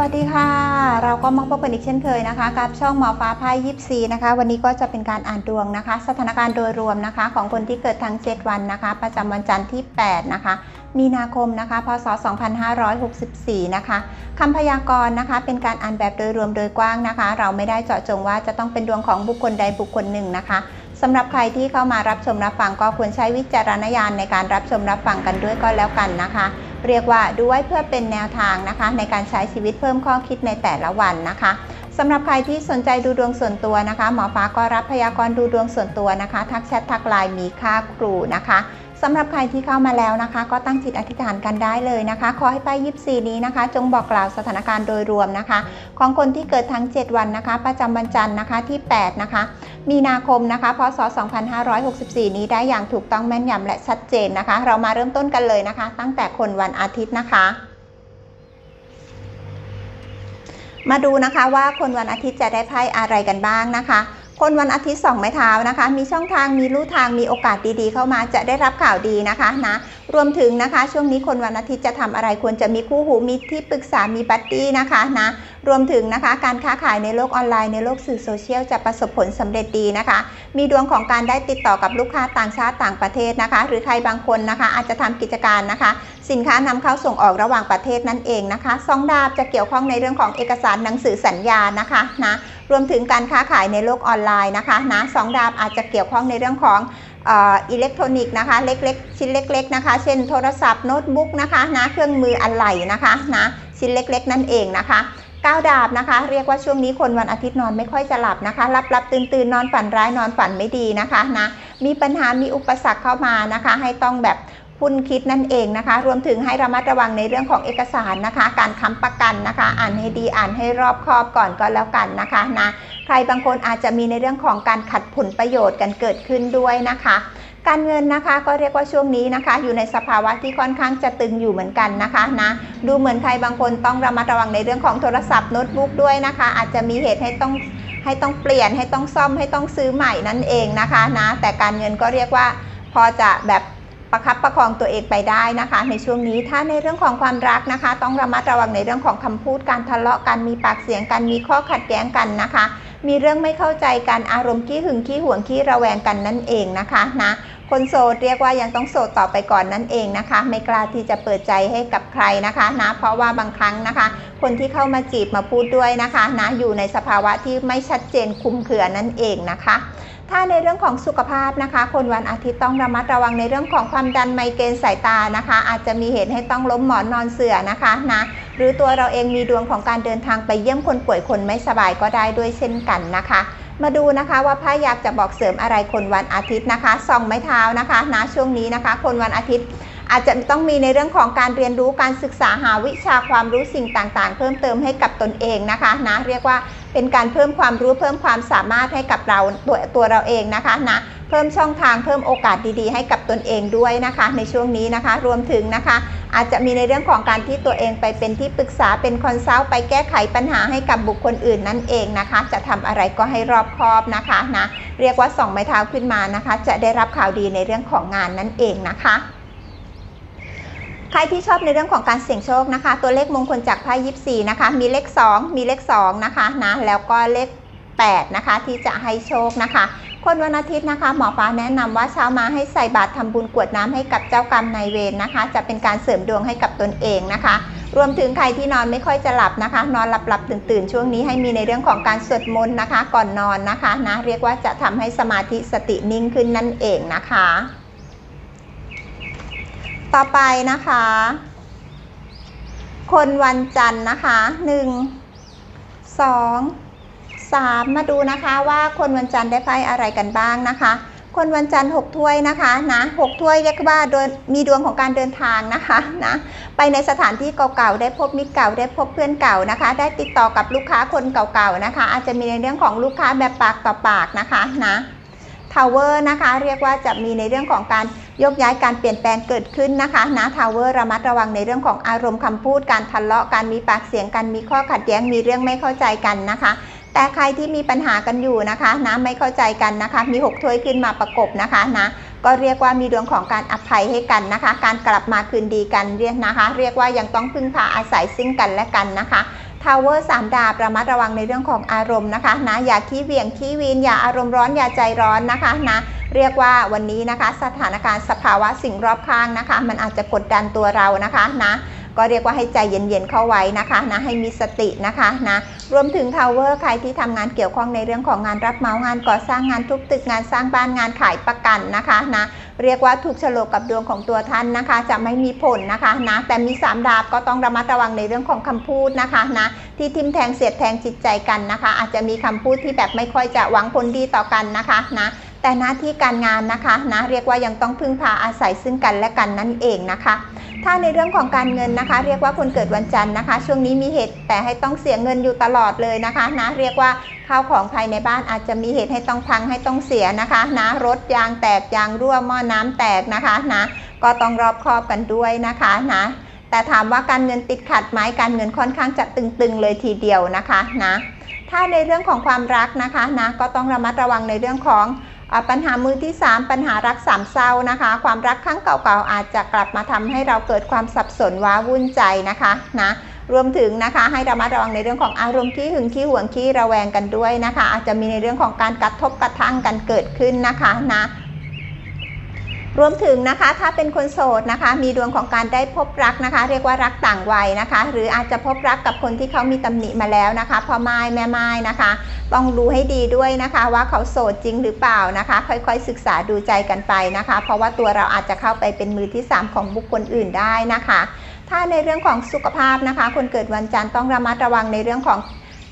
วัสดีค่ะ เราก็มาพบกันอีกเช่นเคยนะคะ กับช่องหมอฟ้าไพายยิปซีนะคะ วันนี้ก็จะเป็นการอ่านดวงนะคะ สถานการณ์โดยรวมนะคะ ของคนที่เกิดทั้ง 7 วันนะคะ ประจำวันจันทร์ที่ 8 นะคะ มีนาคมนะคะ พศ 2564 นะคะคำพยากรณ์นะคะ เป็นการอ่านแบบโดยรวมโดยกว้างนะคะ เราไม่ได้เจาะจงว่าจะต้องเป็นดวงของบุคคลใดบุคคลหนึ่งนะคะสำหรับใครที่เข้ามารับชมรับฟังก็ควรใช้วิจารณญาณในการรับชมรับฟังกันด้วยก็แล้วกันนะคะ เรียกว่าดูไว้เพื่อเป็นแนวทางนะคะ ในการใช้ชีวิตเพิ่มข้อคิดในแต่ละวันนะคะสำหรับใครที่สนใจดูดวงส่วนตัวนะคะ หมอฟ้าก็รับพยากรณ์ดูดวงส่วนตัวนะคะ ทักแชททักไลน์มีค่าครูนะคะสำหรับใครที่เข้ามาแล้วนะคะ ก็ตั้งจิตอธิษฐานกันได้เลยนะคะ ขอให้ป้ายยิปซีนี้นะคะ จงบอกกล่าวสถานการณ์โดยรวมนะคะ ของคนที่เกิดทั้ง 7 วันนะคะ ประจำวันจันทร์นะคะที่ 8 นะคะ มีนาคมนะคะพศ 2564 นี้ได้อย่างถูกต้องแม่นยำและชัดเจนนะคะ เรามาเริ่มต้นกันเลยนะคะ ตั้งแต่คนวันอาทิตย์นะคะ มาดูนะคะว่าคนวันอาทิตย์จะได้ไพ่อะไรกันบ้างนะคะ คนวันอาทิตย์สองไม้เท้านะคะ มีช่องทางมีลู่ทางมีโอกาสดีๆ เข้ามาจะได้รับข่าวดีนะคะนะรวมถึงนะคะ ช่วงนี้คนวันอาทิตย์จะทำอะไรควรจะมีคู่หูมีที่ปรึกษามีบัดดี้นะคะนะรวมถึงนะคะ การค้าขายในโลกออนไลน์ในโลกสื่อโซเชียลจะประสบผลสำเร็จดีนะคะ มีดวงของการได้ติดต่อกับลูกค้าต่างชาติต่างประเทศนะคะ หรือใครบางคนนะคะ อาจจะทำกิจการนะคะ สินค้านำเข้าส่งออกระหว่างประเทศนั่นเองนะคะสองดาบจะเกี่ยวข้องในเรื่องของเอกสารหนังสือสัญญานะคะนะรวมถึงการค้าขายในโลกออนไลน์นะคะนะสองดาบอาจจะเกี่ยวข้องในเรื่องของอิเล็กทรอนิกส์นะคะเล็กๆ ชิ้นเล็กๆนะคะ เช่นโทรศัพท์โน้ตบุ๊กนะคะนะเครื่องมืออะไหล่นะคะนะชิ้นเล็กๆ นั่นเองนะคะก้าวดาบนะคะ เรียกว่าช่วงนี้คนวันอาทิตย์นอนไม่ค่อยจะหลับนะคะรับรับตื่นตื่นนอนฝันร้ายนอนฝันไม่ดีนะคะนะมีปัญหามีอุปสรรคเข้ามานะคะ ให้ต้องแบบ คุณคิดนั่นเองนะคะ รวมถึงให้ระมัดระวังในเรื่องของเอกสารนะคะ การค้ำประกันนะคะ อ่านให้ดีอ่านให้รอบคอบก่อนก็แล้วกันนะคะนะใครบางคนอาจจะมีในเรื่องของการขัดผลประโยชน์กันเกิดขึ้นด้วยนะคะการเงินนะคะก็เรียกว่าช่วงนี้นะคะ อยู่ในสภาวะที่ค่อนข้างจะตึงอยู่เหมือนกันนะคะนะดูเหมือนใครบางคนต้องระมัดระวังในเรื่องของโทรศัพท์โน้ตบุ๊กด้วยนะคะ อาจจะมีเหตุให้ต้องให้ต้องเปลี่ยนให้ต้องซ่อมให้ต้องซื้อใหม่นั่นเองนะคะนะแต่การเงินก็เรียกว่าพอจะแบบ ประคับประคองตัวเองไปได้นะคะ ในช่วงนี้ถ้าในเรื่องของความรักนะคะ ต้องระมัดระวังในเรื่องของคำพูดการทะเลาะกันมีปากเสียงกันมีข้อขัดแย้งกันนะคะ มีเรื่องไม่เข้าใจกันอารมณ์ขี้หึงขี้หวงขี้ระแวงกันนั่นเองนะคะนะคนโสดเรียกว่ายังต้องโสดต่อไปก่อนนั่นเองนะคะ ไม่กล้าที่จะเปิดใจให้กับใครนะคะนะเพราะว่าบางครั้งนะคะ คนที่เข้ามาจีบมาพูดด้วยนะคะนะอยู่ในสภาวะที่ไม่ชัดเจนคุมเครือนั่นเองนะคะ ถ้าในเรื่องของสุขภาพนะคะ คนวันอาทิตย์ต้องระมัดระวังในเรื่องของความดันไมเกรนสายตานะคะ อาจจะมีเหตุให้ต้องล้มหมอนนอนเสื่อนะคะนะหรือตัวเราเองมีดวงของการเดินทางไปเยี่ยมคนป่วยคนไม่สบายก็ได้ด้วยเช่นกันนะคะ มาดูนะคะว่าไพ่อยากจะบอกเสริมอะไรคนวันอาทิตย์นะคะส่องไม้เท้านะคะนะช่วงนี้นะคะ คนวันอาทิตย์อาจจะต้องมีในเรื่องของการเรียนรู้การศึกษาหาวิชาความรู้สิ่งต่างๆ เพิ่มเติมให้กับตนเองนะคะนะเรียกว่า เป็นการเพิ่มความรู้เพิ่มความสามารถให้กับเราตัวตัวเราเองนะคะนะเพิ่มช่องทางเพิ่มโอกาสดีๆ ให้กับตนเองด้วยนะคะ ในช่วงนี้นะคะ รวมถึงนะคะ อาจจะมีในเรื่องของการที่ตัวเองไปเป็นที่ปรึกษาเป็นคอนซัลท์ไปแก้ไขปัญหาให้กับบุคคลอื่นนั่นเองนะคะ จะทำอะไรก็ให้รอบคอบนะคะนะเรียกว่าส่องไม้เท้าขึ้นมานะคะ จะได้รับข่าวดีในเรื่องของงานนั่นเองนะคะ รที่ชอบในเรื่องของการเสี่ยงโชคนะคะ ตัวเลขมงคลจากไพ่ยิปซีนะคะ มีเลข 2 มีเลข2นะคะนะแล้วก็เลข8นะคะที่จะให้โชคนะคะ คนวันอาทิตย์นะคะหมอฟ้าแนะนำว่าเช้ามาให้ใส่บาตรทำบุญกวดน้ำให้กับเจ้ากรรมนายเวรนะคะ จะเป็นการเสริมดวงให้กับตนเองนะคะ รวมถึงใครที่นอนไม่ค่อยจะหลับนะคะ นอนหลับหลับตื่นตื่นช่วงนี้ให้มีในเรื่องของการสวดมนต์นะคะ ก่อนนอนนะคะนะเรียกว่าจะทำให้สมาธิสตินิ่งขึ้นนั่นเองนะคะ ต่อไปนะคะ คนวันจันทร์นะคะหนึ่งสองสามมาดูนะคะว่าคนวันจันทร์ได้ไพ่อะไรกันบ้างนะคะ คนวันจันทร์หกถ้วยนะคะนะหกถ้วยเรียกว่าโดยมีดวงของการเดินทางนะคะนะไปในสถานที่เก่าๆได้พบมิตรเก่าได้พบเพื่อนเก่านะคะ ได้ติดต่อกับลูกค้าคนเก่าๆนะคะ อาจจะมีในเรื่องของลูกค้าแบบปากต่อปากนะคะนะทาวเวอร์นะคะ เรียกว่าจะมีในเรื่องของการ ยกย้ายการเปลี่ยนแปลงเกิดขึ้นนะคะนะทาวเวอร์ระมัดระวังในเรื่องของอารมณ์คำพูดการทะเลาะการมีปากเสียงกันมีข้อขัดแย้งมีเรื่องไม่เข้าใจกันนะคะแต่ใครที่มีปัญหากันอยู่นะคะนะไม่เข้าใจกันนะคะ มีหกถ้วยขึ้นมาประกบนะคะนะก็เรียกว่ามีดวงของการอภัยให้กันนะคะ การกลับมาคืนดีกันเรียกนะคะ เรียกว่ายังต้องพึ่งพาอาศัยซึ่งกันและกันนะคะทาวเวอร์สามดาบระมัดระวังในเรื่องของอารมณ์นะคะนะอย่าขี้เวี่ยงขี้วีนอย่าอารมณ์ร้อนอย่าใจร้อนนะคะนะ เรียกว่าวันนี้นะคะสถานการณ์สภาวะสิ่งรอบข้างนะคะ มันอาจจะกดดันตัวเรานะคะนะก็เรียกว่าให้ใจเย็นๆเข้าไว้นะคะนะให้มีสตินะคะนะรวมถึงทาวเวอร์ใครที่ทำงานเกี่ยวข้องในเรื่องของงานรับเหมางานก่อสร้างงานทุบตึกงานสร้างบ้านงานขายประกันนะคะนะเรียกว่าถูกฉลกกับดวงของตัวท่านนะคะ จะไม่มีผลนะคะนะแต่มีสามดาบก็ต้องระมัดระวังในเรื่องของคำพูดนะคะนะที่ทิมแทงเสียดแทงจิตใจกันนะคะ อาจจะมีคำพูดที่แบบไม่ค่อยจะหวังผลดีต่อกันนะคะนะ แต่หน้าที่การงานนะคะนะเรียกว่ายังต้องพึ่งพาอาศัยซึ่งกันและกันนั่นเองนะคะ ถ้าในเรื่องของการเงินนะคะ เรียกว่าคนเกิดวันจันทร์นะคะ ช่วงนี้มีเหตุแต่ให้ต้องเสียเงินอยู่ตลอดเลยนะคะนะเรียกว่าข้าวของภายในบ้านอาจจะมีเหตุให้ต้องพังให้ต้องเสียนะคะนะรถยางแตกยางรั่วหม้อน้ำแตกนะคะนะก็ต้องรอบคอบกันด้วยนะคะนะแต่ถามว่าการเงินติดขัดไหมการเงินค่อนข้างจะตึงๆเลยทีเดียวนะคะนะถ้าในเรื่องของความรักนะคะนะก็ต้องระมัดระวังในเรื่องของ ปัญหามือที่ 3 ปัญหารักสามเศร้านะคะ ความรักครั้งเก่าๆอาจจะกลับมาทำให้เราเกิดความสับสนว้าวุ่นใจนะคะนะรวมถึงนะคะให้ระมัดระวังในเรื่องของอารมณ์ขี้หึงขี้หวงขี้ระแวงกันด้วยนะคะ อาจจะมีในเรื่องของการกระทบกระทั่งกันเกิดขึ้นนะคะนะ รวมถึงนะคะถ้าเป็นคนโสดนะคะ มีดวงของการได้พบรักนะคะ เรียกว่ารักต่างวัยนะคะ หรืออาจจะพบรักกับคนที่เขามีตำหนิมาแล้วนะคะพ่อไม้แม่ไม้นะคะ ต้องดูให้ดีด้วยนะคะ ว่าเขาโสดจริงหรือเปล่านะคะ ค่อยๆศึกษาดูใจกันไปนะคะ เพราะว่าตัวเราอาจจะเข้าไปเป็นมือที่ 3 ของบุคคลอื่นได้นะคะ ถ้าในเรื่องของสุขภาพนะคะ คนเกิดวันจันทร์ต้องระมัดระวังในเรื่องของ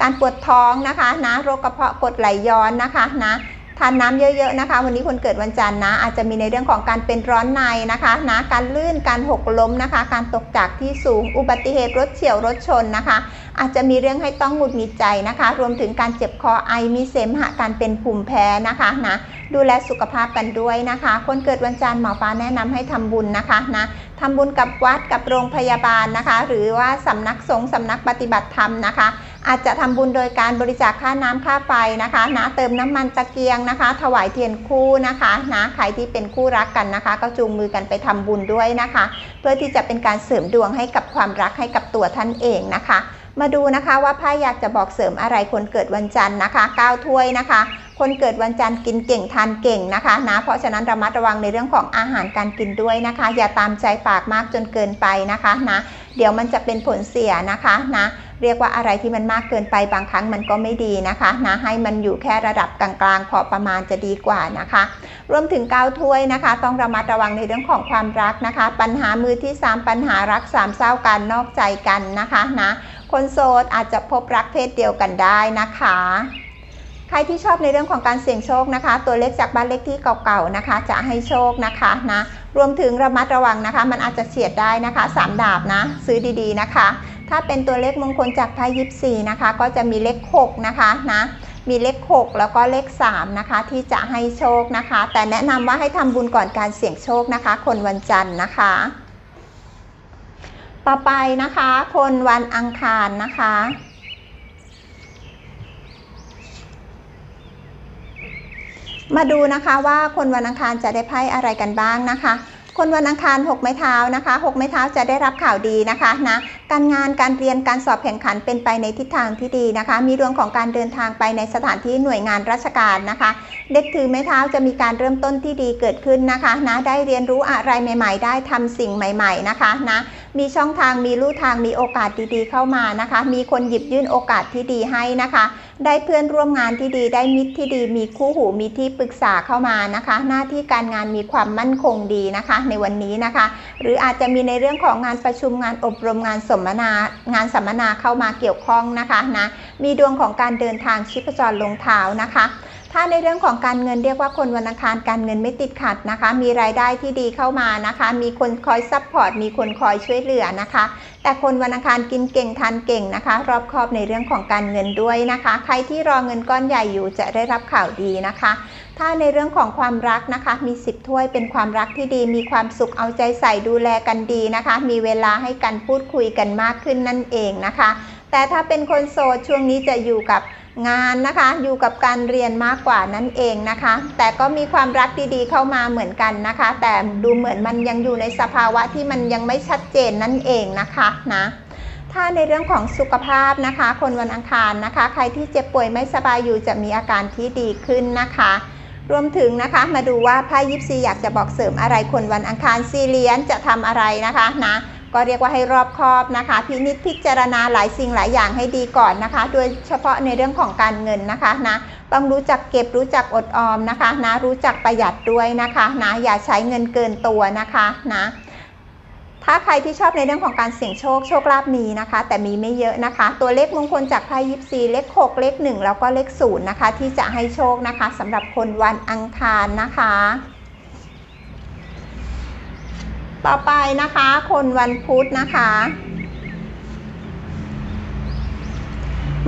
การปวดท้องนะคะนะโรคกระเพาะกดไหลย้อนนะคะนะ ทานน้ำเยอะๆนะคะ วันนี้คนเกิดวันจันทร์นะ อาจจะมีในเรื่องของการเป็นร้อนในนะคะนะการลื่นการหกล้มนะคะ การตกจากที่สูงอุบัติเหตุรถเฉียวรถชนนะคะ อาจจะมีเรื่องให้ต้องหงุดหงิดใจนะคะ รวมถึงการเจ็บคอไอมีเสมหะการเป็นภูมิแพ้นะคะนะดูแลสุขภาพกันด้วยนะคะ คนเกิดวันจันทร์หมอฟ้าแนะนำให้ทำบุญนะคะนะทำบุญกับวัดกับโรงพยาบาลนะคะ หรือว่าสำนักสงฆ์สำนักปฏิบัติธรรมนะคะ อาจจะทำบุญโดยการบริจาคค่าน้ำค่าไฟนะคะนะเติมน้ำมันตะเกียงนะคะ ถวายเทียนคู่นะคะนะใครที่เป็นคู่รักกันนะคะ ก็จูงมือกันไปทำบุญด้วยนะคะ เพื่อที่จะเป็นการเสริมดวงให้กับความรักให้กับตัวท่านเองนะคะ มาดูนะคะว่าไพ่อยากจะบอกเสริมอะไรคนเกิดวันจันทร์นะคะ9ถ้วยนะคะคนเกิดวันจันทร์กินเก่งทานเก่งนะคะนะเพราะฉะนั้นระมัดระวังในเรื่องของอาหารการกินด้วยนะคะ อย่าตามใจปากมากจนเกินไปนะคะนะเดี๋ยวมันจะเป็นผลเสียนะคะนะ เรียกว่าอะไรที่มันมากเกินไปบางครั้งมันก็ไม่ดีนะคะนะให้มันอยู่แค่ระดับกลางๆพอประมาณจะดีกว่านะคะ รวมถึงเก้าถ้วยนะคะ ต้องระมัดระวังในเรื่องของความรักนะคะ ปัญหามือที่ 3 ปัญหารักสามเศร้ากันนอกใจกันนะคะนะคนโสดอาจจะพบรักเพศเดียวกันได้นะคะใครที่ชอบในเรื่องของการเสี่ยงโชคนะคะ ตัวเลขจากบ้านเลขที่เก่าๆนะคะ จะให้โชคนะคะนะรวมถึงระมัดระวังนะคะ มันอาจจะเฉียดได้นะคะสามดาบนะ ซื้อดีๆนะคะ ถ้าเป็นตัวเลขมงคลจากไพ่ยิปซีนะคะ ก็จะมีเลข6นะคะนะมีเลข 6 แล้วก็เลข 3 นะคะ ที่จะให้โชคนะคะ แต่แนะนำว่าให้ทำบุญก่อนการเสี่ยงโชคนะคะ คนวันจันทร์นะคะ ต่อไปนะคะ คนวันอังคารนะคะมาดูนะคะว่าคนวันอังคารจะได้ไพ่อะไรกันบ้างนะคะ คนวันอังคาร 6 ไม้เท้านะคะ 6 ไม้เท้าจะได้รับข่าวดีนะคะนะการงานการเรียนการสอบแข่งขันเป็นไปในทิศทางที่ดีนะคะ มีดวงของการเดินทางไปในสถานที่หน่วยงานราชการนะคะ เด็กถือไม้เท้าจะมีการเริ่มต้นที่ดีเกิดขึ้นนะคะนะได้เรียนรู้อะไรใหม่ ๆ ได้ทำสิ่งใหม่ ๆนะคะนะ มีช่องทางมีลู่ทางมีโอกาสดีๆเข้ามานะคะ มีคนหยิบยื่นโอกาสที่ดีให้นะคะ ได้เพื่อนร่วมงานที่ดี ได้มิตรที่ดี มีคู่หูมีที่ปรึกษาเข้ามานะคะ หน้าที่การงานมีความมั่นคงดีนะคะ ในวันนี้นะคะ หรืออาจจะมีในเรื่องของงานประชุมงานอบรมงานสมนางานสัมมนาเข้ามาเกี่ยวข้องนะคะนะมีดวงของการเดินทางชิพจรลงเท้านะคะ ถ้าในเรื่องของการเงินเรียกว่าคนวันอังคารการเงินไม่ติดขัดนะคะ มีรายได้ที่ดีเข้ามานะคะ มีคนคอยซัพพอร์ต มีคนคอยช่วยเหลือนะคะ แต่คนวันอังคารกินเก่งทานเก่งนะคะ รอบคอบในเรื่องของการเงินด้วยนะคะ ใครที่รอเงินก้อนใหญ่อยู่จะได้รับข่าวดีนะคะ ถ้าในเรื่องของความรักนะคะ มี10ถ้วยเป็นความรักที่ดี มีความสุขเอาใจใส่ดูแลกันดีนะคะ มีเวลาให้กันพูดคุยกันมากขึ้นนั่นเองนะคะ แต่ถ้าเป็นคนโสดช่วงนี้จะอยู่กับงานนะคะ อยู่กับการเรียนมากกว่านั่นเองนะคะ แต่ก็มีความรักดีๆเข้ามาเหมือนกันนะคะ แต่ดูเหมือนมันยังอยู่ในสภาวะที่มันยังไม่ชัดเจนนั่นเองนะคะนะถ้าในเรื่องของสุขภาพนะคะ คนวันอังคารนะคะ ใครที่เจ็บป่วยไม่สบายอยู่จะมีอาการที่ดีขึ้นนะคะ รวมถึงนะคะมาดูว่าไพ่ยิปซีอยากจะบอกเสริมอะไรคนวันอังคารซีเลียนจะทำอะไรนะคะนะ ก็เรียกว่าให้รอบคอบนะคะ พินิจพิจารณาหลายสิ่งหลายอย่างให้ดีก่อนนะคะ โดยเฉพาะในเรื่องของการเงินนะคะนะต้องรู้จักเก็บรู้จักอดออมนะคะนะรู้จักประหยัดด้วยนะคะนะอย่าใช้เงินเกินตัวนะคะนะถ้าใครที่ชอบในเรื่องของการเสี่ยงโชคโชคลาภมีนะคะ แต่มีไม่เยอะนะคะ ตัวเลขมงคลจากไพ่ยิปซีเลข 6 เลข 1 แล้วก็เลข0นะคะ ที่จะให้โชคนะคะสำหรับคนวันอังคารนะคะ ต่อไปนะคะ คนวันพุธนะคะ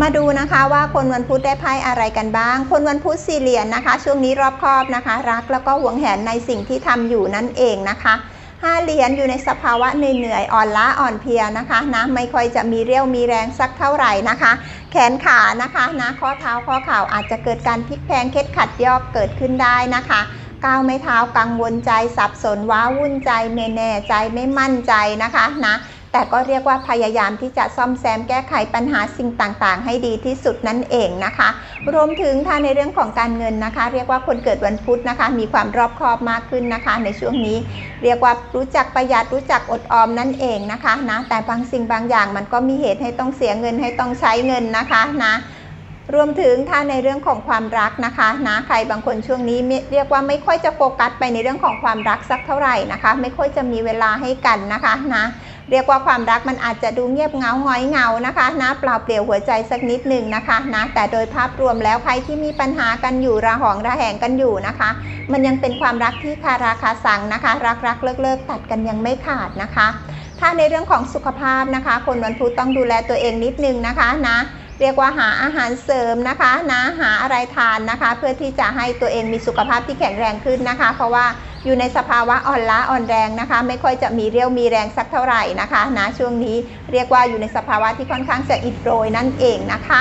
มาดูนะคะว่าคนวันพุธได้ไพ่อะไรกันบ้าง คนวันพุธสี่เหรียญนะคะ ช่วงนี้รอบคอบนะคะ รักแล้วก็หวงแหนในสิ่งที่ทำอยู่นั่นเองนะคะห้าเหรียญอยู่ในสภาวะเหนื่อยๆอ่อนล้าอ่อนเพลียนะคะนะไม่ค่อยจะมีเรี่ยวมีแรงสักเท่าไหร่นะคะ แขนขานะคะนะข้อเท้าข้อเข่าอาจจะเกิดการพลิกแพลงเคล็ดขัดยอกเกิดขึ้นได้นะคะ ก้าวไม่เท้ากังวลใจ สับสนว้าวุ่นใจไม่แน่ใจไม่มั่นใจนะคะนะแต่ก็เรียกว่าพยายามที่จะซ่อมแซมแก้ไขปัญหาสิ่งต่างๆ ให้ดีที่สุดนั่นเองนะคะ รวมถึงถ้าในเรื่องของการเงินนะคะ เรียกว่าคนเกิดวันพุธนะคะ มีความรอบคอบมากขึ้นนะคะ ในช่วงนี้ เรียกว่ารู้จักประหยัดรู้จักอดออมนั่นเองนะคะนะแต่บางสิ่งบางอย่างมันก็มีเหตุให้ต้องเสียเงินให้ต้องใช้เงินนะคะนะ รวมถึงถ้าในเรื่องของความรักนะคะนะใครบางคนช่วงนี้เรียกว่าไม่ค่อยจะโฟกัสไปในเรื่องของความรักสักเท่าไหร่นะคะ ไม่ค่อยจะมีเวลาให้กันนะคะนะเรียกว่าความรักมันอาจจะดูเงียบเงาหงอยเงานะคะนะเปล่าเปลี่ยวหัวใจสักนิดหนึ่งนะคะนะแต่โดยภาพรวมแล้วใครที่มีปัญหากันอยู่ระหองระแหงกันอยู่นะคะ มันยังเป็นความรักที่คาราคาสังนะคะ รักรักเลิกเลิกตัดกันยังไม่ขาดนะคะ ถ้าในเรื่องของสุขภาพนะคะ คนวันพุธต้องดูแลตัวเองนิดนึงนะคะนะ เรียกว่าหาอาหารเสริมนะคะนะหาอะไรทานนะคะ เพื่อที่จะให้ตัวเองมีสุขภาพที่แข็งแรงขึ้นนะคะ เพราะว่าอยู่ในสภาวะอ่อนล้าอ่อนแรงนะคะ ไม่ค่อยจะมีเรี่ยวมีแรงสักเท่าไหร่นะคะนะช่วงนี้เรียกว่าอยู่ในสภาวะที่ค่อนข้างจะอิดโรยนั่นเองนะคะ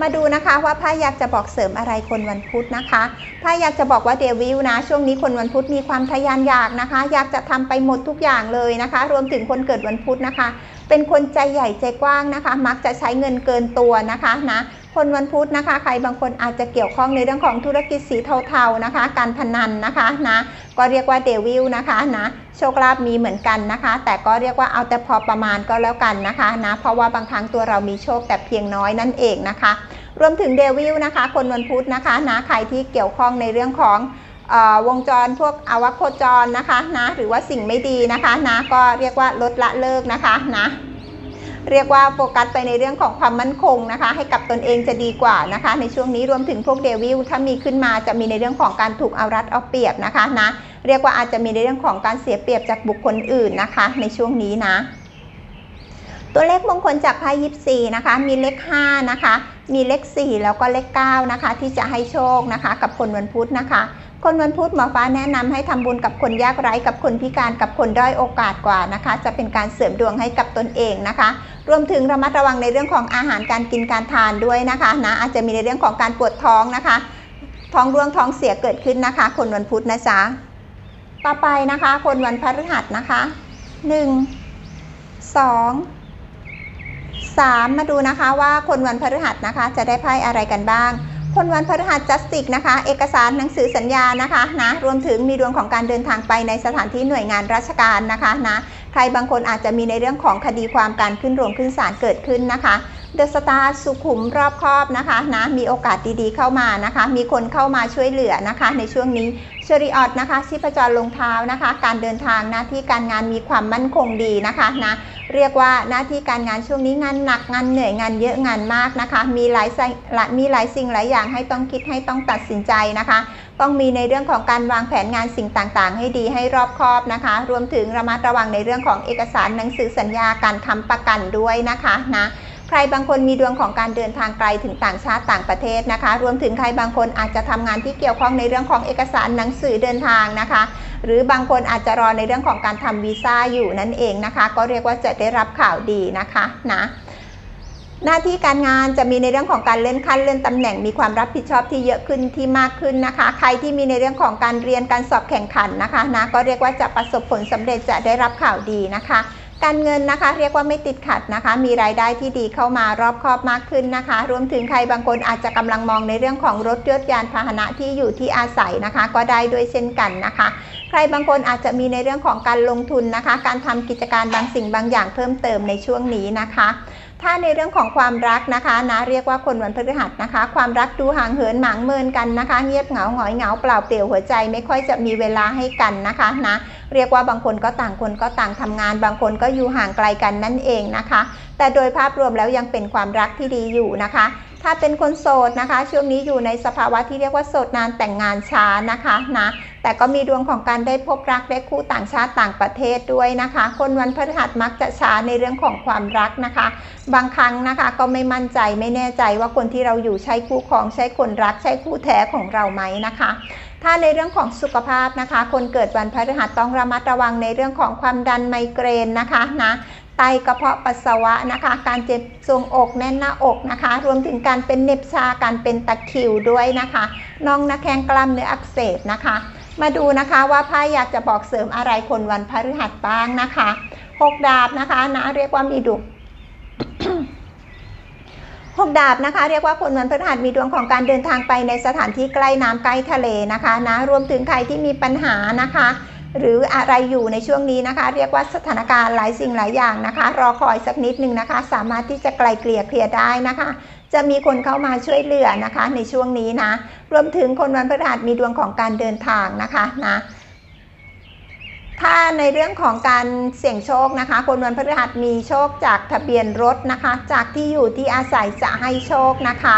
มาดูนะคะว่าไพ่อยากจะบอกเสริมอะไรคนวันพุธนะคะไพ่อยากจะบอกว่าเดวิลนะช่วงนี้คนวันพุธมีความทะยานอยากนะคะ อยากจะทำไปหมดทุกอย่างเลยนะคะ รวมถึงคนเกิดวันพุธนะคะ เป็นคนใจใหญ่ใจกว้างนะคะ มักจะใช้เงินเกินตัวนะคะนะคนวันพุธนะคะ ใครบางคนอาจจะเกี่ยวข้องในเรื่องของธุรกิจสีเทาๆนะคะ การพนันนะคะนะก็เรียกว่าเดวิลนะคะนะโชคลาภมีเหมือนกันนะคะ แต่ก็เรียกว่าเอาแต่พอประมาณก็แล้วกันนะคะนะเพราะว่าบางครั้งตัวเรามีโชคแต่เพียงน้อยนั่นเองนะคะ รวมถึงเดวิลนะคะ คนวันพุธนะคะนะใครที่เกี่ยวข้องในเรื่องของ วงจรพวกอวัคโคจรนะคะนะหรือว่าสิ่งไม่ดีนะคะนะก็เรียกว่าลดละเลิกนะคะนะเรียกว่าโฟกัสไปในเรื่องของความมั่นคงนะคะ ให้กับตนเองจะดีกว่านะคะ ในช่วงนี้รวมถึงพวกเดวิลถ้ามีขึ้นมาจะมีในเรื่องของการถูกเอารัดเอาเปรียบนะคะนะเรียกว่าอาจจะมีในเรื่องของการเสียเปรียบจากบุคคลอื่นนะคะ ในช่วงนี้นะ ตัวเลขมงคลจากไพ่ยิปซีนะคะ มีเลข5นะคะ มีเลข 4 แล้วก็เลข9นะคะ ที่จะให้โชคนะคะ กับคนวันพุธนะคะ คนวันพุธหมอฟ้าแนะนำให้ทำบุญกับคนยากไร้กับคนพิการกับคนด้อยโอกาสกว่านะคะ จะเป็นการเสริมดวงให้กับตนเองนะคะ รวมถึงระมัดระวังในเรื่องของอาหารการกินการทานด้วยนะคะนะอาจจะมีในเรื่องของการปวดท้องนะคะ ท้องร่วงท้องเสียเกิดขึ้นนะคะ คนวันพุธนะจ๊ะต่อไปนะคะ คนวันพฤหัสนะคะ 1 2 3 มาดูนะคะว่าคนวันพฤหัสนะคะ จะได้ไพ่อะไรกันบ้าง คนวันพฤหัสจัสติกนะคะ เอกสารหนังสือสัญญานะคะนะรวมถึงมีดวงของการเดินทางไปในสถานที่หน่วยงานราชการนะคะนะใครบางคนอาจจะมีในเรื่องของคดีความการขึ้นโรงขึ้นศาลเกิดขึ้นนะคะเดอะสตาร์สุขุมรอบครอบนะคะนะมีโอกาสดีๆเข้ามานะคะ มีคนเข้ามาช่วยเหลือนะคะ ในช่วงนี้เชริออดนะคะชีพจรลงเท้านะคะ การเดินทางหน้าที่การงานมีความมั่นคงดีนะคะนะ เรียกว่าหน้าที่การงานช่วงนี้งานหนักงานเหนื่อยงานเยอะงานมากนะคะ มีหลายมีหลายสิ่งหลายอย่างให้ต้องคิดให้ต้องตัดสินใจนะคะ ต้องมีในเรื่องของการวางแผนงานสิ่งต่างๆ ให้ดีให้รอบคอบนะคะ รวมถึงระมัดระวังในเรื่องของเอกสารหนังสือสัญญาการทำประกันด้วยนะคะนะใครบางคนมีดวงของการเดินทางไกลถึงต่างชาติต่างประเทศนะคะ รวมถึงใครบางคนอาจจะทำงานที่เกี่ยวข้องในเรื่องของเอกสารหนังสือเดินทางนะคะ หรือบางคนอาจจะรอในเรื่องของการทำวีซ่าอยู่นั่นเองนะคะ ก็เรียกว่าจะได้รับข่าวดีนะคะนะหน้าที่การงานจะมีในเรื่องของการเลื่อนขั้นเลื่อนตำแหน่งมีความรับผิดชอบที่เยอะขึ้นที่มากขึ้นนะคะ ใครที่มีในเรื่องของการเรียนการสอบแข่งขันนะคะนะก็เรียกว่าจะประสบผลสำเร็จจะได้รับข่าวดีนะคะ การเงินนะคะ เรียกว่าไม่ติดขัดนะคะ มีรายได้ที่ดีเข้ามารอบคอบมากขึ้นนะคะ รวมถึงใครบางคนอาจจะกำลังมองในเรื่องของรถยนต์ยานพาหนะที่อยู่ที่อาศัยนะคะ ก็ได้ด้วยเช่นกันนะคะ ใครบางคนอาจจะมีในเรื่องของการลงทุนนะคะ การทำกิจการบางสิ่งบางอย่างเพิ่มเติมในช่วงนี้นะคะถ้าในเรื่องของความรักนะคะนะเรียกว่าคนวันพฤหัสนะคะ ความรักดูห่างเหินหมางเมินกันนะคะ เงียบเหงาหงอยเหงาเปล่าเปลี่ยวหัวใจไม่ค่อยจะมีเวลาให้กันนะคะนะ เรียกว่าบางคนก็ต่างคนก็ต่างทำงาน บางคนก็อยู่ห่างไกลกันนั่นเองนะคะ แต่โดยภาพรวมแล้วยังเป็นความรักที่ดีอยู่นะคะ ถ้าเป็นคนโสดนะคะ ช่วงนี้อยู่ในสภาวะที่เรียกว่าโสดนานแต่งงานช้านะคะนะแต่ก็มีดวงของการได้พบรักได้คู่ต่างชาติต่างประเทศด้วยนะคะ คนวันพฤหัสมักจะช้าในเรื่องของความรักนะคะ บางครั้งนะคะก็ไม่มั่นใจไม่แน่ใจว่าคนที่เราอยู่ใช่คู่ครองใช่คนรักใช่คู่แท้ของเราไหมนะคะ ถ้าในเรื่องของสุขภาพนะคะ คนเกิดวันพฤหัสต้องระมัดระวังในเรื่องของความดันไมเกรนนะคะนะไตกระเพาะปัสสาวะนะคะ การเจ็บทรวงอกแน่นหน้าอกนะคะ รวมถึงการเป็นเน็บชาการเป็นตะคิวด้วยนะคะน่องหน้าแข้งกล้ามเนื้ออักเสบนะคะ มาดูนะคะว่าไพ่อยากจะบอกเสริมอะไรคนวันพฤหัสบ้างนะคะหกดาบนะคะนะเรียกว่ามีดวง หกดาบนะคะ เรียกว่าคนวันพฤหัสมีดวงของการเดินทางไปในสถานที่ใกล้น้ำใกล้ทะเลนะคะนะรวมถึงใครที่มีปัญหานะคะ หรืออะไรอยู่ในช่วงนี้นะคะ เรียกว่าสถานการณ์หลายสิ่งหลายอย่างนะคะ รอคอยสักนิดนึงนะคะ สามารถที่จะไกลเกลี่ยเคลียร์ได้นะคะจะมีคนเข้ามาช่วยเหลือนะคะในช่วงนี้นะ รวมถึงคนวันพฤหัสมีดวงของการเดินทางนะคะนะ ถ้าในเรื่องของการเสี่ยงโชคนะคะ คนวันพฤหัสมีโชคจากทะเบียนรถนะคะ จากที่อยู่ที่อาศัยจะให้โชคนะคะ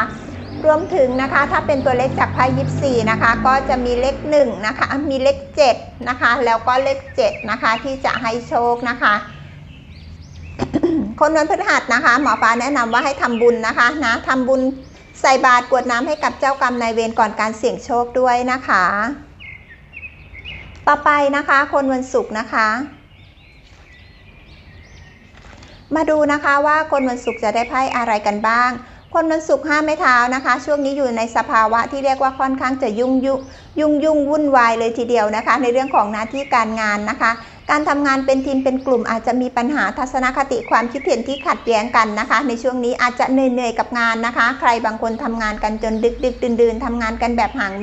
รวมถึงนะคะถ้าเป็นตัวเลขจากไพ่ยิปซีนะคะ ก็จะมีเลข1นะคะ มีเลข7นะคะ แล้วก็เลข7นะคะที่จะให้โชคนะคะ คนวันพฤหัสนะคะ หมอฟ้าแนะนำว่าให้ทำบุญนะคะนะทำบุญใส่บาตรกรวดน้ำให้กับเจ้ากรรมนายเวรก่อนการเสี่ยงโชคด้วยนะคะ ต่อไปนะคะ คนวันศุกร์นะคะ มาดูนะคะว่าคนวันศุกร์จะได้ไพ่อะไรกันบ้าง คนวันศุกร์ห้าไม้เท้านะคะ ช่วงนี้อยู่ในสภาวะที่เรียกว่าค่อนข้างจะยุ่งยุ่ยุ่งยุ่งวุ่นวายเลยทีเดียวนะคะ ในเรื่องของหน้าที่การงานนะคะ การทำงานเป็นทีมเป็นกลุ่มอาจจะมีปัญหาทัศนคติความคิดเห็นที่ขัดแย้งกันนะคะ ในช่วงนี้อาจจะเหนื่อยๆกับงานนะคะ ใครบางคนทำงานกันจนดึกดึกดื่นดื่นๆทำงานกันแบบหาง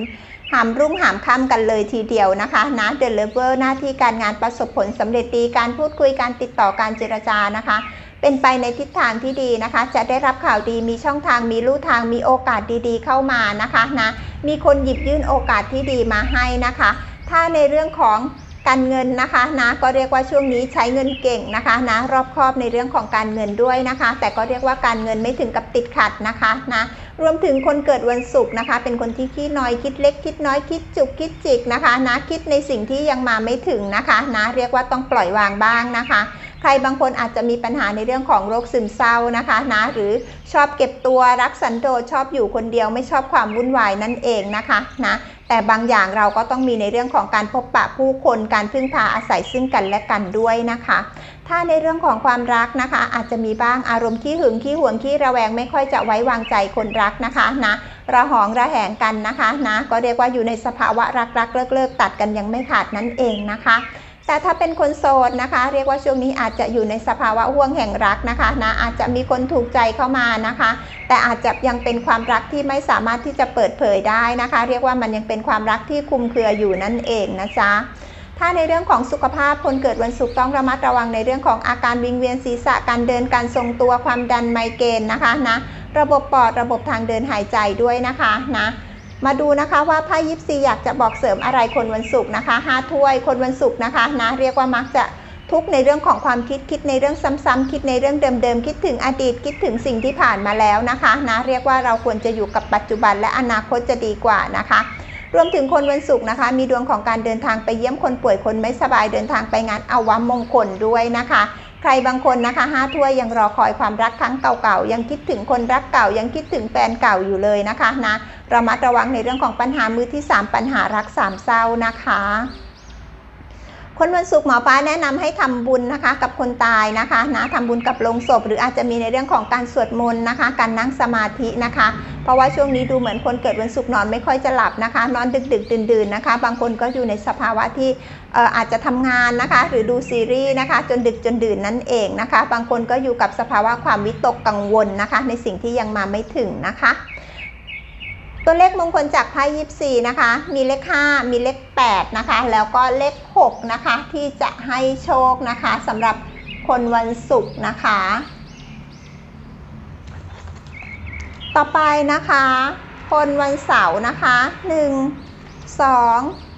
หามรุ่งหามค่ำกันเลยทีเดียวนะคะนะเดลเวอร์หน้าที่การงานประสบผลสำเร็จดีการพูดคุยการติดต่อการเจรจานะคะ เป็นไปในทิศทางที่ดีนะคะ จะได้รับข่าวดีมีช่องทางมีลู่ทางมีโอกาสดีๆ เข้ามานะคะนะมีคนหยิบยื่นโอกาสที่ดีมาให้นะคะ ถ้าในเรื่องของ การเงินนะคะนะก็เรียกว่าช่วงนี้ใช้เงินเก่งนะคะนะรอบคอบในเรื่องของการเงินด้วยนะคะ แต่ก็เรียกว่าการเงินไม่ถึงกับติดขัดนะคะนะรวมถึงคนเกิดวันศุกร์นะคะ เป็นคนที่ขี้น้อยคิดเล็กคิดน้อยคิดจุกคิดจิกนะคะนะคิดในสิ่งที่ยังมาไม่ถึงนะคะนะเรียกว่าต้องปล่อยวางบ้างนะคะใครบางคนอาจจะมีปัญหาในเรื่องของโรคซึมเศร้านะคะนะหรือชอบเก็บตัวรักสันโดษชอบอยู่คนเดียวไม่ชอบความวุ่นวายนั่นเองนะคะนะ แต่บางอย่างเราก็ต้องมีในเรื่องของการพบปะผู้คนการพึ่งพาอาศัยซึ่งกันและกันด้วยนะคะ ถ้าในเรื่องของความรักนะคะ อาจจะมีบ้างอารมณ์ขี้หึงขี้หวงขี้ระแวงไม่ค่อยจะไว้วางใจคนรักนะคะนะระหองระแหงกันนะคะนะก็เรียกว่าอยู่ในสภาวะรักรักเลิกเลิกตัดกันยังไม่ขาดนั่นเองนะคะ แต่ถ้าเป็นคนโสดนะคะ เรียกว่าช่วงนี้อาจจะอยู่ในสภาวะห่วงแห่งรักนะคะนะอาจจะมีคนถูกใจเข้ามานะคะ แต่อาจจะยังเป็นความรักที่ไม่สามารถที่จะเปิดเผยได้นะคะ เรียกว่ามันยังเป็นความรักที่คุมเครืออยู่นั่นเองนะจ๊ะถ้าในเรื่องของสุขภาพคนเกิดวันศุกร์ต้องระมัดระวังในเรื่องของอาการวิงเวียนศีรษะการเดินการทรงตัวความดันไมเกรนนะคะนะระบบปอดระบบทางเดินหายใจด้วยนะคะนะ มาดูนะคะว่าไพ่ยิปซีอยากจะบอกเสริมอะไรคนวันศุกร์นะคะห้าถ้วยคนวันศุกร์นะคะนะเรียกว่ามักจะทุกข์ในเรื่องของความคิดคิดในเรื่องซ้ำๆคิดในเรื่องเดิมๆ คิดถึงอดีตคิดถึงสิ่งที่ผ่านมาแล้วนะคะนะเรียกว่าเราควรจะอยู่กับปัจจุบันและอนาคตจะดีกว่านะคะ รวมถึงคนวันศุกร์นะคะ มีดวงของการเดินทางไปเยี่ยมคนป่วยคนไม่สบายเดินทางไปงานอาวมงคลด้วยนะคะ ใครบางคนนะคะห้าถ้วยยังรอคอยความรักครั้งเก่าๆ ยังคิดถึงคนรักเก่า ยังคิดถึงแฟนเก่าอยู่เลยนะคะนะระมัดระวังในเรื่องของปัญหามือที่ 3 ปัญหารักสามเศร้านะคะคนวันศุกร์หมอฟ้าแนะนำให้ทำบุญนะคะ กับคนตายนะคะนะทำบุญกับโลงศพ หรืออาจจะมีในเรื่องของการสวดมนต์นะคะ การนั่งสมาธินะคะ เพราะว่าช่วงนี้ดูเหมือนคนเกิดวันศุกร์นอนไม่ค่อยจะหลับนะคะ นอนดึกดึกดื่นดื่นๆนะคะ บางคนก็อยู่ในสภาวะที่ อาจจะทำงานนะคะหรือดูซีรีส์นะคะจนดึกจนดื่นนั่นเองนะคะ บางคนก็อยู่กับสภาวะความวิตกกังวลนะคะ ในสิ่งที่ยังมาไม่ถึงนะคะ ตัวเลขมงคลจากไพ่ยิปซีนะคะ มีเลข 5 มีเลข 8 นะคะ แล้วก็เลข 6 นะคะ ที่จะให้โชคนะคะสำหรับคนวันศุกร์นะคะ ต่อไปนะคะ คนวันเสาร์นะคะ 1 2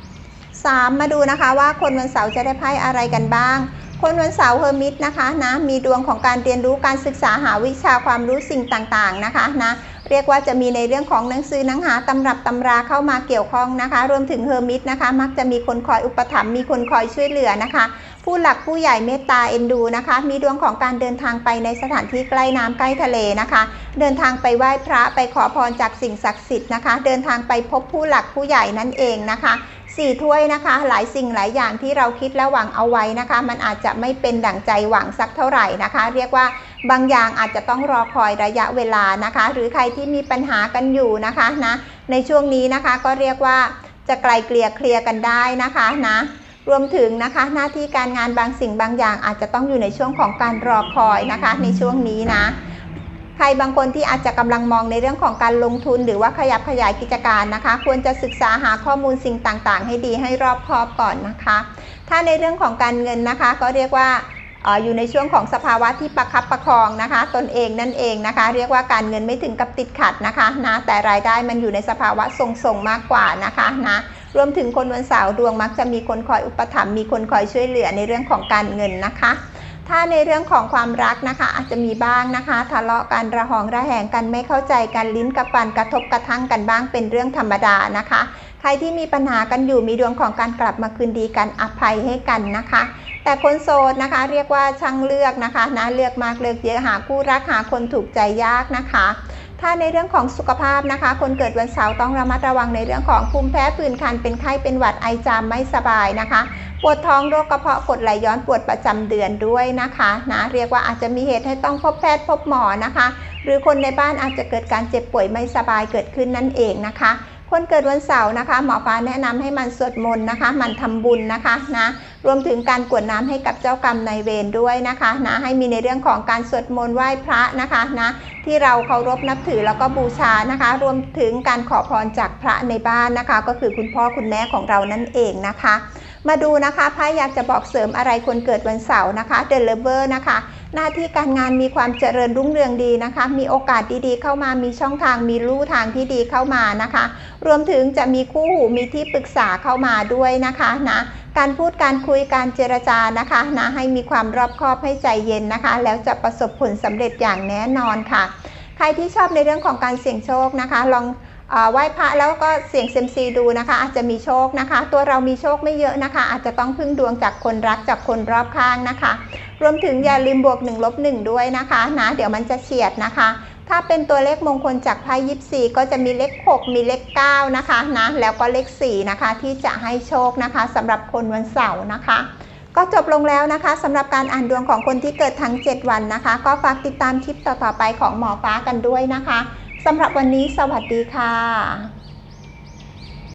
3 มาดูนะคะว่าคนวันเสาร์จะได้ไพ่อะไรกันบ้าง คนวันเสาร์เฮอร์มิตนะคะนะมีดวงของการเรียนรู้การศึกษาหาวิชาความรู้สิ่งต่างๆนะคะนะเรียกว่าจะมีในเรื่องของหนังสือหนังหาตำรับตำราเข้ามาเกี่ยวข้องนะคะ รวมถึงเฮอร์มิตนะคะ มักจะมีคนคอยอุปถัมภ์มีคนคอยช่วยเหลือนะคะ ผู้หลักผู้ใหญ่เมตตาเอ็นดูนะคะ มีดวงของการเดินทางไปในสถานที่ใกล้น้ำใกล้ทะเลนะคะ เดินทางไปไหว้พระไปขอพรจากสิ่งศักดิ์สิทธิ์นะคะ เดินทางไปพบผู้หลักผู้ใหญ่นั่นเองนะคะ สี่ถ้วยนะคะ หลายสิ่งหลายอย่างที่เราคิดและหวังเอาไว้นะคะ มันอาจจะไม่เป็นดั่งใจหวังสักเท่าไหร่นะคะ เรียกว่าบางอย่างอาจจะต้องรอคอยระยะเวลานะคะ หรือใครที่มีปัญหากันอยู่นะคะนะในช่วงนี้นะคะก็เรียกว่าจะไกลเกลี่ยเคลียร์กันได้นะคะนะรวมถึงนะคะหน้าที่การงานบางสิ่งบางอย่างอาจจะต้องอยู่ในช่วงของการรอคอยนะคะ ในช่วงนี้นะ ใครบางคนที่อาจจะกำลังมองในเรื่องของการลงทุน หรือว่าขยับขยายกิจการนะคะ ควรจะศึกษาหาข้อมูลสิ่งต่างๆ ให้ดีให้รอบคอบก่อนนะคะ ถ้าในเรื่องของการเงินนะคะ ก็เรียกว่าอออยู่ในช่วงของสภาวะที่ประคับประคองนะคะ ตนเองนั่นเองนะคะ เรียกว่าการเงินไม่ถึงกับติดขัดนะคะนะแต่รายได้มันอยู่ในสภาวะทรงๆมากกว่านะคะนะรวมถึงคนวันเสาร์ดวงมักจะมีคนคอยอุปถัมภ์มีคนคอยช่วยเหลือในเรื่องของการเงินนะคะ ถ้าในเรื่องของความรักนะคะ อาจจะมีบ้างนะคะ ทะเลาะกันระหองระแหงกันไม่เข้าใจกันลิ้นกับฟันกระทบกระทั่งกันบ้างเป็นเรื่องธรรมดานะคะ ใครที่มีปัญหากันอยู่มีดวงของการกลับมาคืนดีกันอภัยให้กันนะคะ แต่คนโสดนะคะ เรียกว่าช่างเลือกนะคะนะเลือกมากเลือกเยอะหาคู่รักหาคนถูกใจยากนะคะ ถ้าในเรื่องของสุขภาพนะคะ คนเกิดวันเสาร์ต้องระมัดระวังในเรื่องของภูมิแพ้ผื่นคันเป็นไข้เป็นหวัดไอจามไม่สบายนะคะ ปวดท้องโรคกระเพาะกดไหลย้อนปวดประจำเดือนด้วยนะคะนะเรียกว่าอาจจะมีเหตุให้ต้องพบแพทย์พบหมอนะคะ หรือคนในบ้านอาจจะเกิดการเจ็บป่วยไม่สบายเกิดขึ้นนั่นเองนะคะคนเกิดวันเสาร์นะคะ หมอฟ้าแนะนำให้มันสวดมนต์นะคะ มันทำบุญนะคะนะ รวมถึงการกวดน้ำให้กับเจ้ากรรมนายเวรด้วยนะคะนะให้มีในเรื่องของการสวดมนต์ไหว้พระนะคะนะที่เราเคารพนับถือแล้วก็บูชานะคะ รวมถึงการขอพรจากพระในบ้านนะคะ ก็คือคุณพ่อคุณแม่ของเรานั่นเองนะคะ มาดูนะคะไพ่อยากจะบอกเสริมอะไรคนเกิดวันเสาร์นะคะ The Lover นะคะหน้าที่การงานมีความเจริญรุ่งเรืองดีนะคะ มีโอกาสดีๆ เข้ามา มีช่องทาง มีลู่ทางที่ดีเข้ามานะคะ รวมถึงจะมีคู่หู มีที่ปรึกษาเข้ามาด้วยนะคะนะ การพูดการคุยการเจรจานะคะนะให้มีความรอบคอบให้ใจเย็นนะคะ แล้วจะประสบผลสำเร็จอย่างแน่นอนค่ะ ใครที่ชอบในเรื่องของการเสี่ยงโชคนะคะ ลองไหว้พระแล้วก็เสี่ยงเซมซีดูนะคะ อาจจะมีโชคนะคะ ตัวเรามีโชคไม่เยอะนะคะ อาจจะต้องพึ่งดวงจากคนรักจากคนรอบข้างนะคะ รวมถึงอย่าลืมบวก1ลบ1ด้วยนะคะนะเดี๋ยวมันจะเฉียดนะคะ ถ้าเป็นตัวเลขมงคลจากไพ่ยิปซีก็จะมีเลข 6 มีเลข 9 นะคะนะแล้วก็เลข 4 นะคะ ที่จะให้โชคนะคะสำหรับคนวันเสาร์นะคะ ก็จบลงแล้วนะคะสำหรับการอ่านดวงของคนที่เกิดทั้ง 7 วันนะคะ ก็ฝากติดตามคลิปต่อๆไปของหมอฟ้ากันด้วยนะคะสำหรับวันนี้สวัสดีค่ะ